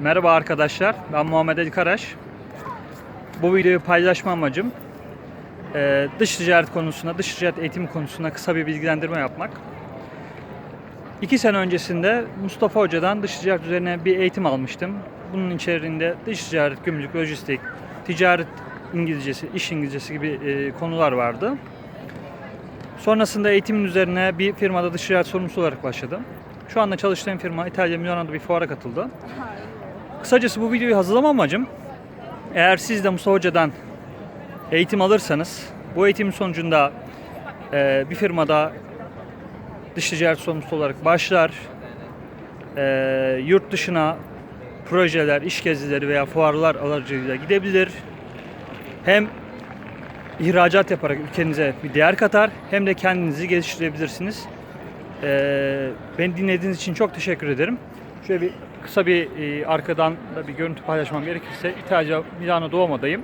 Merhaba arkadaşlar, ben Muhammed Ali Karaş. Bu videoyu paylaşma amacım e, dış ticaret konusunda, dış ticaret eğitimi konusunda kısa bir bilgilendirme yapmak. İki sene öncesinde Mustafa Hoca'dan dış ticaret üzerine bir eğitim almıştım. Bunun içerisinde dış ticaret, gümrük, lojistik, ticaret İngilizcesi, iş İngilizcesi gibi e, konular vardı. Sonrasında eğitimin üzerine bir firmada dış ticaret sorumlusu olarak başladım. Şu anda çalıştığım firma İtalya Milano'da bir fuara katıldı. Kısacası bu videoyu hazırlama amacım eğer siz de Mustafa Hoca'dan eğitim alırsanız bu eğitimin sonucunda e, bir firmada dış ticaret sorumlusu olarak başlar, e, yurt dışına projeler, iş gezileri veya fuarlar aracılığıyla gidebilir. Hem ihracat yaparak ülkenize bir değer katar hem de kendinizi geliştirebilirsiniz. Ee, beni dinlediğiniz için çok teşekkür ederim. Şöyle bir kısa bir e, arkadan da bir görüntü paylaşmam gerekirse İtalya Milano doğmadayım.